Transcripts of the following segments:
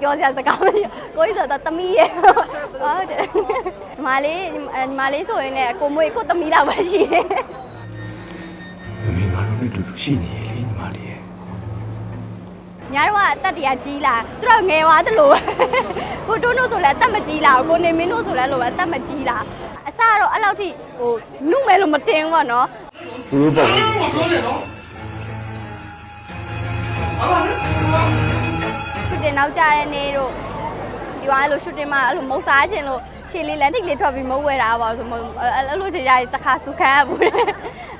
ပြောစရာစကားမရှိကိုကြီးဆိုတော့သမီးရဲ့ဟုတ်တယ်ညီမလေးညီမလေးဆိုရင်လည်းကိုမွေကိုသမီးတော့ပဲရှိတယ်မမေငါတို့နဲ့တူတူရှိနေရလေညီမလေးရဲ့ညာတော့ကအသက်တရာကြီးလာသူတို့ငယ်သွားသလိုကိုတွန်းတို့ဆိုလည်းအသက်မကြီးလာကိုနေမင်းတို့ဆိုလည်းလိုပဲအသက်မကြီးလာအစကတော့အဲ့လောက်ထိဟိုနုမယ်လို့မတင်ဘူးပေါ့နော်ဘူးပေါ့ဘူး ရှူတင်နောက်ကြတဲ့နေ့တို့ဒီကအဲ့လိုရှူတင်မှာအဲ့လိုမုတ်စားခြင်းလို့ရှေ့လေးလန်ထိတ်လေးထွက်ပြီးမုတ်ဝဲတာပါဆိုမအဲ့အဲ့လိုချင်ရတခါစုခံရဘူးတဲ့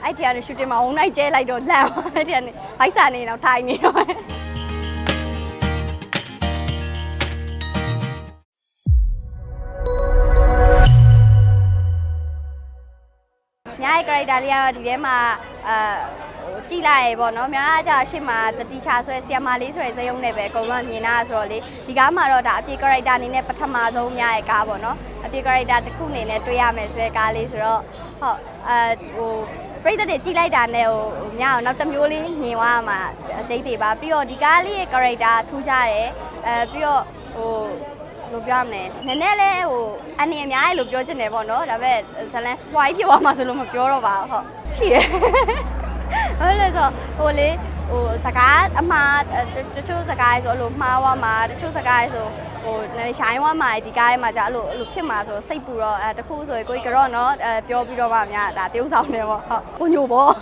အဲ့ဒီကနေရှူတင်မှာဝုံလိုက်ကျဲလိုက်တော့လန့်သွားအဲ့ဒီကနေဘိုက်စာနေတော့ထိုင်နေတော့ညာရဲ့ character လေးကတော့ဒီထဲမှာအာဟို ကြည့်လိုက်ရေပေါ့နော်များအကြအရှိမတတိချဆွဲဆီယမာလေးဆိုတဲ့ဇယုံနဲ့ပဲအကုန်လုံးမြင်တာဆိုတော့လေဒီကားမှာတော့ဒါအပြေ character အနေနဲ့ပထမဆုံးများရဲ့ကားပေါ့နော်အပြေ character တစ်ခုအနေနဲ့တွေ့ရမယ်ဆိုတဲ့ကားလေးဆိုတော့ဟုတ်အဲဟိုပြိတ္တတွေကြည့်လိုက်တာနဲ့ဟိုညအောင်နောက်တစ်မျိုးလေးမြင်သွားမှာအကျိတ်တွေပါပြီးတော့ဒီကားလေးရဲ့ character ထူးခြားတယ်အဲပြီးတော့ဟိုလို့ပြောရမလဲနည်းနည်းလေးဟိုအနေအများကြီးလို့ပြောချင်တယ်ပေါ့နော်ဒါပေမဲ့ဇလန် spoil ဖြစ်သွားမှာဆိုလို့မပြောတော့ပါဘူးဟုတ်ရှိရယ် ဟုတ်လဲဆိုဟိုလေဟိုစကားအမှားတချို့စကားဆိုအဲ့လိုမှားသွားမှာတချို့စကားဆိုဟိုနည်းရှိုင်းသွားမှာဒီကားထဲမှာじゃအဲ့လိုအဲ့လိုဖြစ်မှာဆိုစိတ်ပူတော့အဲတခုဆိုရင်ကိုကြီးကတော့နော်အဲပြောပြီးတော့မှများဒါတရုပ်ဆောင်နေပေါ့ဟုတ်ကိုညိုပေါ့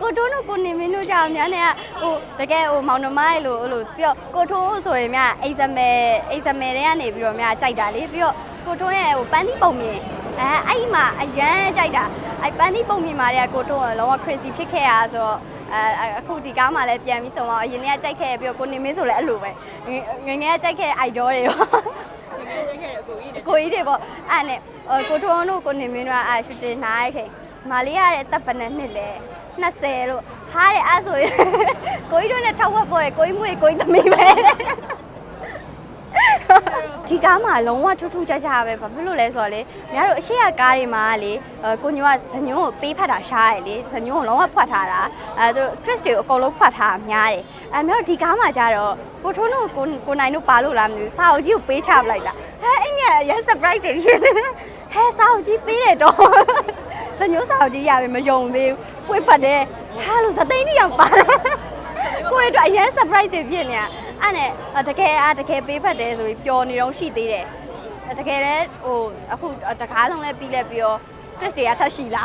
ကိုတိုးတို့ကိုနေမင်းတို့ကြောင့်များနေကဟိုတကယ်ဟိုမောင်နှမရဲ့လို့ဟိုလိုပြီးတော့ကိုထိုးဆိုရင်များအိမ်စမဲအိမ်စမဲတွေကနေပြီးတော့များကြိုက်တာလေပြီးတော့ကိုထိုးရဲ့ဟိုပန်းသီးပုံမြင် အဲအဲ့ဒီမှာအရန်ကြိုက်တာအဲ့ပန်းသီးပုံမြင်มาတဲ့ကိုထိုးကလုံးဝ crazy ဖြစ်ခဲ့ရဆိုတော့အဲအခုဒီကားမှလည်းပြန်ပြီးဆုံးအောင်အရင်ကကြိုက်ခဲ့ပြီးတော့ကိုနေမင်းဆိုလည်းအဲ့လိုပဲငငယ်ကကြိုက်ခဲ့ idol တွေရောကိုကြီးတွေပေါ့အဲ့နဲ့ကိုထိုးတို့ကိုနေမင်းတို့ကအဲ့ရှူတင်နိုင်ခဲ့မာလေးရတဲ့အသက်ပနဲ့နှစ်လဲ20လို့ဟားတဲ့အဲ့ဆိုရင်ကိုကြီးတို့နဲ့ထောက်ဝက်ပေါ်တယ်ကိုကြီးမွေကိုကြီးသမီးပဲ ဒီကားမှာလုံးဝထူးထူးခြားခြားပဲဘာဖြစ်လို့လဲဆိုတော့လေများတို့အရှိရကားတွေမှာလေကိုညိုကဇညွန်းကိုပေးဖတ်တာရှားတယ်လေဇညွန်းကိုလုံးဝဖွက်ထားတာအဲသူ twist တွေကိုအကုန်လုံးဖွက်ထားတာများတယ်အဲများတို့ဒီကားမှာကြတော့ကိုထုံးတို့ကိုကိုနိုင်တို့ပါလို့လားမသိဘူးစာအုပ်ကြီးကိုပေးချပလိုက်တာဟဲအဲ့ငယ်ရ surprise တွေရှင်ဟဲစာအုပ်ကြီးပေးတယ်တော့ဇညိုးစာအုပ်ကြီးရပြီမယုံသေးဘူးပွေဖတ်တယ်ဟာလို့ဇသိန်းကြီးအောင်ပါတယ်ကိုယ့်အတွက်အရင် surprise တွေဖြစ်နေတာ အဲ့နဲ့တကယ်အားတကယ်ပေးဖတ်တယ်ဆိုပြီးပျော်နေတော့ရှိသေးတယ်တကယ်လည်းဟိုအခုတကားလုံးလည်းပြီးလဲပြီးတော့ test တွေကထပ်ရှိလာ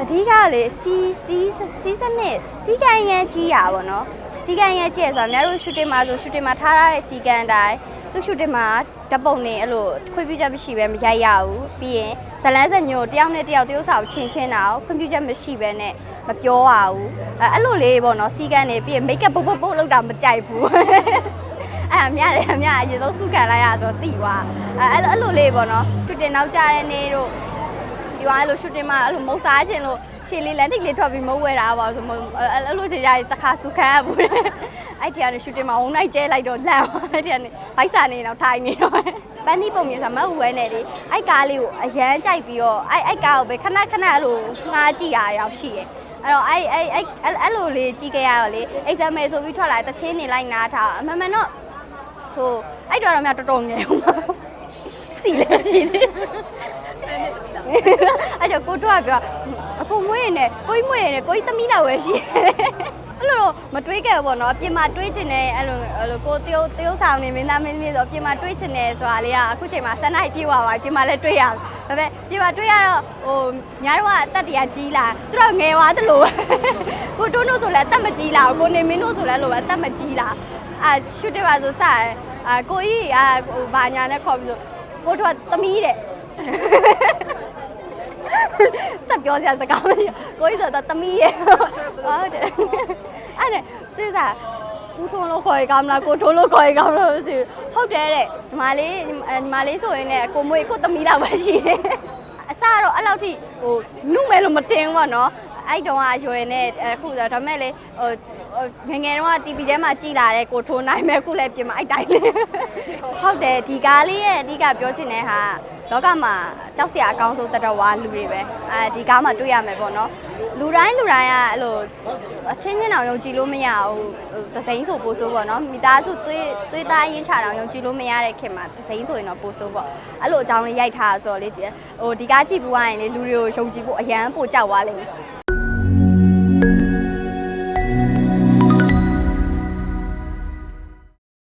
အဓိကလေစီစီစီစနစ်စီကန်ရန်ကြီးရပါဘောနော်စီကန်ရန်ကြီးရဆိုတော့များတို့ shooting မှာဆို shooting မှာထားရတဲ့စီကန်တိုင်းသူ shooting မှာဓပုံနေအဲ့လိုခွင့်ပြုချက်မရှိပဲမရိုက်ရဘူးပြီးရင်ဇလန်းစညိုတယောက်နဲ့တယောက်တယောက်စာကိုချင်းချင်းတာကိုခွင့်ပြုချက်မရှိပဲနဲ့ မပြောရဘူးအဲအဲ့လိုလေးပေါ့နော်စီကန်နေပြီးရင် make up ပုတ်ပုတ်ပုတ်လောက်တာမကြိုက်ဘူးအဲ့အမြတယ်အမြအရင်ဆုံးစုခံလိုက်ရဆိုတော့တိသွားအဲအဲ့လိုအဲ့လိုလေးပေါ့နော်ရှူတင်နောက်ကြတဲ့နေ့တို့ဒီကအဲ့လိုရှူတင်မှာအဲ့လိုမုတ်စားခြင်းလို့ရှေ့လေးလန်ထိတ်လေးထွက်ပြီးမုတ်ဝဲတာပါဆိုမအဲ့အဲ့လိုချင်ရတခါစုခံရဘူးတဲ့အဲ့ဒီကနေရှူတင်မှာဝုံလိုက်ကျဲလိုက်တော့လန့်သွားအဲ့ဒီကနေဘိုက်စာနေတော့ထိုင်နေတော့ပန်းဒီပုံမြင်ဆိုမဟုတ်ဝဲနေလေအဲ့ကားလေးကိုအရန်ကြိုက်ပြီးတော့အဲ့အဲ့ကားကိုပဲခဏခဏအဲ့လိုငားကြည့်ရအောင်ရှိတယ် အဲ့တော့အဲ့အဲ့အဲ့အဲ့လိုလေးကြည့်ခဲ့ရတော့လေ exam ဆိုပြီးထွက်လာတချင်းနေလိုက်နားထားအမှန်မှန်တော့ဟိုအဲ့တော့တော့များတော်တော်ငယ်ဟိုစီလည်းရှိသေးအဲ့ကြောင့်ကိုတို့ကပြောအခုမွေးရင်လည်းကိုကြီးမွေးရင်လည်းကိုကြီးသမီးတော်ပဲရှိအဲ့လိုတော့မတွေးခဲ့ဘူးပေါ့နော်အပြင်မှာတွေးချင်တယ်အဲ့လိုအဲ့လိုကိုတယောတယောဆောင်နေမင်းသားမင်းသမီးဆိုအပြင်မှာတွေးချင်တယ်ဆိုတာလေးကအခုချိန်မှာစနိုက်ပြေးသွားပါပြင်မှာလည်းတွေးရ ဒါပေမဲ့ပြင်မှာတွေးရတော့ဟိုညာတော့အသက်တရာကြီးလာသူတို့ငယ်သွားသလိုကိုတို့တို့ဆိုလည်းအသက်မကြီးလာကိုနေမင်းတို့ဆိုလည်းလိုပဲအသက်မကြီးလာအာရှူတယ်ပါဆိုစတယ်အာကိုကြီးအာဟိုဘာညာနဲ့ခေါ်ပြီးဆိုကိုတို့ကသမီးတဲ့ ဆက်ပြောစရာစကားမရှိကိုကြီးဆိုတော့သမီးရဲ့ဟုတ်တယ်အဲ့နဲ့စိတ်ကဦးထုံးလို့ခေါ်ရကောင်းလားကိုထုံးလို့ခေါ်ရကောင်းလားမသိဘူးဟုတ်တယ်တဲ့ညီမလေးညီမလေးဆိုရင်လည်းကိုမွေကိုသမီးတော့ပဲရှိတယ်အစတော့အဲ့လောက်ထိဟိုနုမယ်လို့မတင်ဘူးပေါ့နော်အဲ့တုန်းကရွယ်နဲ့အခုဆိုဒါမဲ့လေဟိုငငယ်တုန်းက TV ထဲမှာကြည်လာတဲ့ကိုထိုးနိုင်မဲ့အခုလည်းပြင်မှာအဲ့တိုင်းလေဟုတ်တယ်ဒီကားလေးရဲ့အဓိကပြောချင်တဲ့ဟာ လောကမှာကြောက်စရာအကောင်းဆုံးတတဝါလူတွေပဲအဲဒီကားမှာတွေ့ရမယ်ပေါ့နော်လူတိုင်းလူတိုင်းကအဲ့လိုအချင်းချင်းအောင်ယုံကြည်လို့မရဘူးဟိုသစိမ်းဆိုပို့ဆိုပေါ့နော်မိသားစုသွေးသွေးသားရင်းချတာယုံကြည်လို့မရတဲ့ခင်မှာသစိမ်းဆိုရင်တော့ပို့ဆိုပေါ့အဲ့လိုအကြောင်းလေးရိုက်ထားဆိုတော့လေဟိုဒီကားကြည့်ပြီးွားရင်လေလူတွေကိုယုံကြည်ဖို့အရန်ပို့ကြောက်သွားလိမ့်မယ်